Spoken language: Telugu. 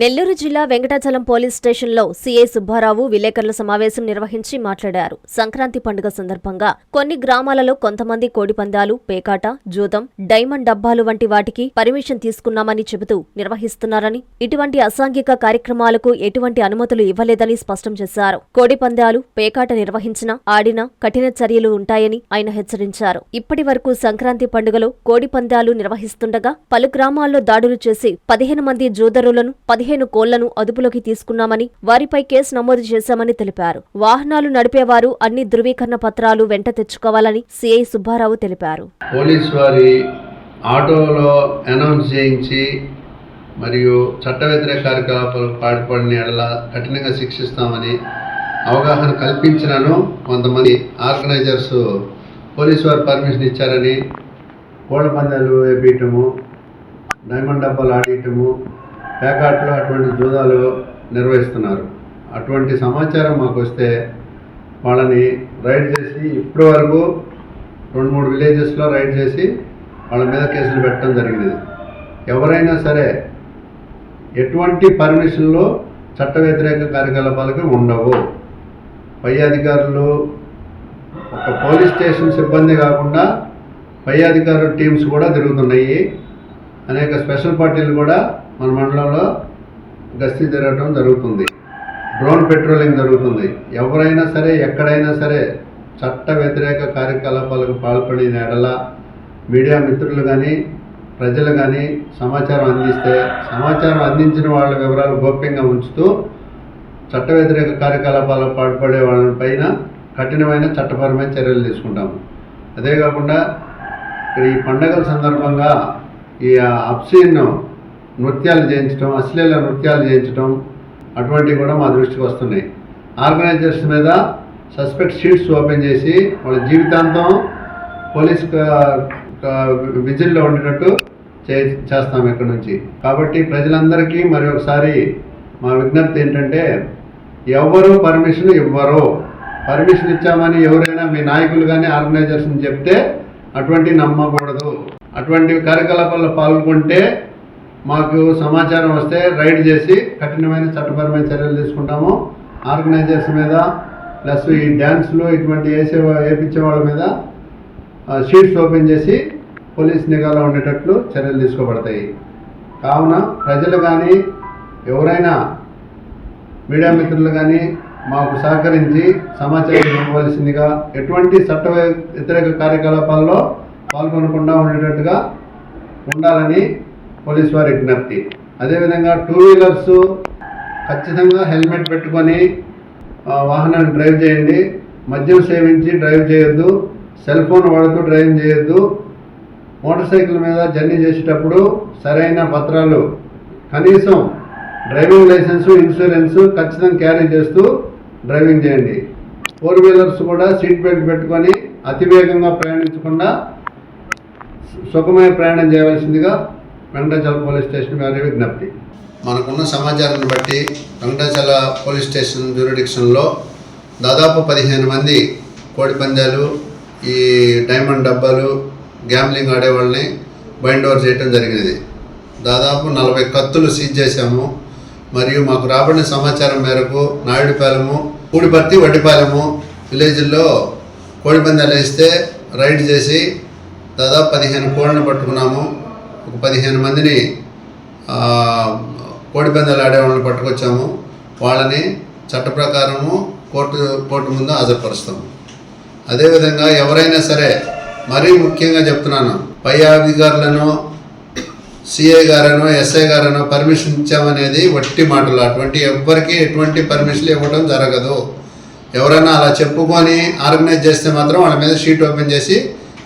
నెల్లూరు జిల్లా వెంకటాచలం పోలీస్ స్టేషన్లో సీఐ సుబ్బారావు విలేకరుల సమావేశం నిర్వహించి మాట్లాడారు. సంక్రాంతి పండుగ సందర్భంగా కొన్ని గ్రామాలలో కొంతమంది కోడిపందాలు పేకాట జూదం డైమండ్ డబ్బాలు వంటి వాటికి పర్మిషన్ తీసుకున్నామని చెబుతూ నిర్వహిస్తున్నారని ఇటువంటి అసాంఘిక కార్యక్రమాలకు ఎటువంటి అనుమతులు ఇవ్వలేదని స్పష్టం చేశారు. కోడిపందాలు పేకాట నిర్వహించినా ఆడినా కఠిన చర్యలు ఉంటాయని ఆయన హెచ్చరించారు. ఇప్పటి వరకు సంక్రాంతి పండుగలో కోడిపందాలు నిర్వహిస్తుండగా పలు గ్రామాల్లో దాడులు చేసి పదిహేను మంది జూదరులను పదిహేను కోళ్ళను అదుపులోకి తీసుకున్నామని వారిపై కేసు నమోదు చేశామని తెలిపారు. వాహనాలు నడిపేవారు అన్ని ధృవీకరణ పత్రాలు వెంట తెచ్చుకోవాలని సిఐ సుబ్బారావు తెలిపారు. పోలీస్ వారి ఆటోలో అనౌన్స్ చేయించి మరియు చట్ట వ్యతిరేక కార్యకలాపాలు పాల్పడిన ఎడల కఠినంగా శిక్షిస్తామని అవగాహన కల్పించినను కొంతమంది ఆర్గనైజర్స్ పోలీసు వారు పర్మిషన్ ఇచ్చారని కోళ్ళ పందాలు వేపించటము డైమండ్ డబ్బాలు ఆడియటము పేకాట్లో అటువంటి జూదాలు నిర్వహిస్తున్నారు. అటువంటి సమాచారం మాకు వస్తే వాళ్ళని రైడ్ చేసి ఇప్పటి వరకు రెండు మూడు విలేజెస్లో రైడ్ చేసి వాళ్ళ మీద కేసులు పెట్టడం జరిగినది. ఎవరైనా సరే ఎటువంటి పర్మిషన్లు చట్ట వ్యతిరేక కార్యకలాపాలకు ఉండవు. పై అధికారులు ఒక పోలీస్ స్టేషన్ సిబ్బంది కాకుండా పై అధికారుల టీమ్స్ కూడా తిరుగుతున్నాయి. అనేక స్పెషల్ పార్టీలు కూడా మన మండలంలో గస్తీ తిరగడం జరుగుతుంది. డ్రోన్ పెట్రోలింగ్ జరుగుతుంది. ఎవరైనా సరే ఎక్కడైనా సరే చట్ట వ్యతిరేక కార్యకలాపాలకు పాల్పడిన ఎడల మీడియా మిత్రులు కానీ ప్రజలు కానీ సమాచారం అందిస్తే సమాచారం అందించిన వాళ్ళ వివరాలు గోప్యంగా ఉంచుతూ చట్ట వ్యతిరేక కార్యకలాపాలకు పాల్పడే వాళ్ళ పైన కఠినమైన చట్టపరమైన చర్యలు తీసుకుంటాము. అదే కాకుండా ఇక్కడ ఈ పండగల సందర్భంగా ఈ అప్సీన్ నృత్యాలు చేయించడం అశ్లీల నృత్యాలు చేయించడం అటువంటివి కూడా మా దృష్టికి వస్తున్నాయి. ఆర్గనైజర్స్ మీద సస్పెక్ట్ షీట్స్ ఓపెన్ చేసి వాళ్ళ జీవితాంతం పోలీస్ విజిల్లో ఉండేటట్టు చే చేస్తాం ఇక్కడ నుంచి. కాబట్టి ప్రజలందరికీ మరి ఒకసారి మా విజ్ఞప్తి ఏంటంటే ఎవరు పర్మిషన్ ఇవ్వరు. పర్మిషన్ ఇచ్చామని ఎవరైనా మీ నాయకులు కానీ ఆర్గనైజర్స్ని చెప్తే అటువంటివి నమ్మకూడదు. అటువంటి కార్యకలాపాల్లో పాల్గొంటే మాకు సమాచారం వస్తే రైడ్ చేసి కఠినమైన చట్టపరమైన చర్యలు తీసుకుంటాము. ఆర్గనైజర్స్ మీద ప్లస్ ఈ డ్యాన్స్లు ఇటువంటి వేసే వేపించే వాళ్ళ మీద షీట్స్ ఓపెన్ చేసి పోలీస్ నిఘాలో ఉండేటట్లు చర్యలు తీసుకోబడతాయి. కావున ప్రజలు కానీ ఎవరైనా మీడియా మిత్రులు కానీ మాకు సహకరించి సమాచారం ఇవ్వవలసిందిగా ఎటువంటి చట్ట వ్యతిరేక కార్యకలాపాల్లో పాల్గొనకుండా ఉండేటట్టుగా ఉండాలని పోలీస్ వారి విజ్ఞప్తి అదేవిధంగా టూ వీలర్స్ ఖచ్చితంగా హెల్మెట్ పెట్టుకొని వాహనాన్ని డ్రైవ్ చేయండి. మద్యం సేవించి డ్రైవ్ చేయొద్దు. సెల్ ఫోన్ వాడుతూ డ్రైవ్ చేయొద్దు. మోటార్ సైకిల్ మీద జర్నీ చేసేటప్పుడు సరైన పత్రాలు కనీసం డ్రైవింగ్ లైసెన్స్ ఇన్సూరెన్స్ ఖచ్చితంగా క్యారీ చేస్తూ డ్రైవింగ్ చేయండి. ఫోర్ వీలర్స్ కూడా సీట్ బెల్ట్ పెట్టుకొని అతివేగంగా ప్రయాణించకుండా సుఖమైన ప్రయాణం చేయవలసిందిగా వెంకటాచల పోలీస్ స్టేషన్ వారి విజ్ఞప్తి. మనకున్న సమాచారాన్ని బట్టి వెంకటాచల పోలీస్ స్టేషన్ జ్యూరిడిక్షన్లో దాదాపు పదిహేను మంది కోడి పందాలు ఈ డైమండ్ డబ్బాలు గ్యాంబ్లింగ్ ఆడేవాళ్ళని బైండ్ ఓవర్ చేయడం జరిగినది. దాదాపు నలభై కత్తులు సీజ్ చేశాము. మరియు మాకు రాబడిన సమాచారం మేరకు నాయుడుపాలెము కూడిపర్తి వడ్డిపాలెము విలేజ్లో కోడి పందాలు వేస్తే రైడ్ చేసి దాదాపు పదిహేను కోళ్ళను పట్టుకున్నాము. ఒక పదిహేను మందిని కోడిపందాలు ఆడే వాళ్ళని పట్టుకొచ్చాము. వాళ్ళని చట్ట ప్రకారము కోర్టు కోర్టు ముందు హాజరుపరుస్తాము అదేవిధంగా ఎవరైనా సరే మరీ ముఖ్యంగా చెప్తున్నాను పై అధికారులను సిఐ గారనో ఎస్ఐ గారనో పర్మిషన్ ఇచ్చామనేది వట్టి మాటలు. అటువంటి ఎవ్వరికి ఎటువంటి పర్మిషన్లు ఇవ్వడం జరగదు. ఎవరైనా అలా చెప్పుకొని ఆర్గనైజ్ చేస్తే మాత్రం వాళ్ళ మీద షీట్ ఓపెన్ చేసి